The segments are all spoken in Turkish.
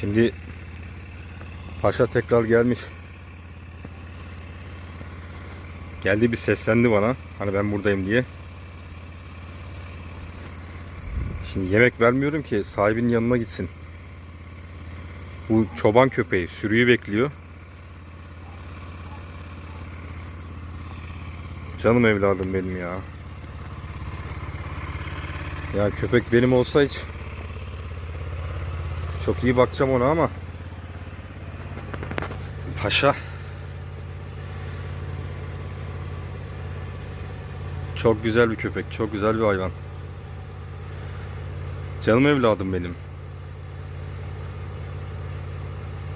Şimdi Paşa tekrar gelmiş. Geldi bir seslendi bana. Hani ben buradayım diye. Şimdi yemek vermiyorum ki sahibinin yanına gitsin. Bu çoban köpeği sürüyü bekliyor. Canım evladım benim ya. Ya köpek benim olsa hiç çok iyi bakacağım ona ama Paşa Çok güzel bir köpek, çok güzel bir hayvan. Canım evladım benim.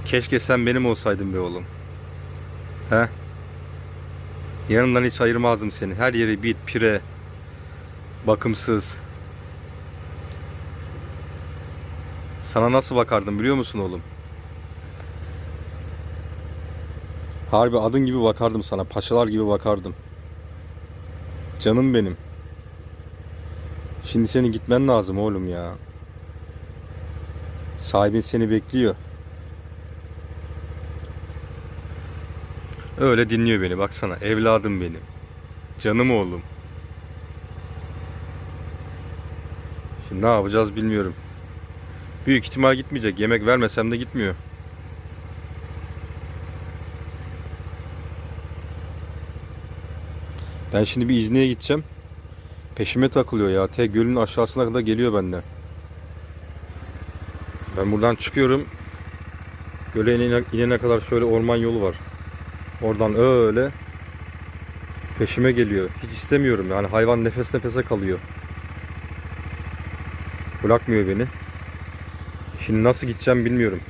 Keşke sen benim olsaydın be oğlum. He? Yanımdan hiç ayırmazdım seni. Her yeri bit, pire, bakımsız. Sana nasıl bakardım biliyor musun oğlum? Harbi adın gibi bakardım sana. Paşalar gibi bakardım. Canım benim. Şimdi senin gitmen lazım oğlum ya. Sahibin seni bekliyor. Öyle dinliyor beni baksana. Evladım benim. Canım oğlum. Şimdi ne yapacağız bilmiyorum. Büyük ihtimal gitmeyecek. Yemek vermesem de gitmiyor. Ben şimdi bir İzni'ye gideceğim. Peşime takılıyor ya. Te gölün aşağısına kadar geliyor benden. Ben buradan çıkıyorum. Göle inene, inene kadar şöyle orman yolu var. Oradan öyle peşime geliyor. Hiç istemiyorum yani hayvan nefes nefese kalıyor. Bırakmıyor beni. Şimdi nasıl gideceğim bilmiyorum.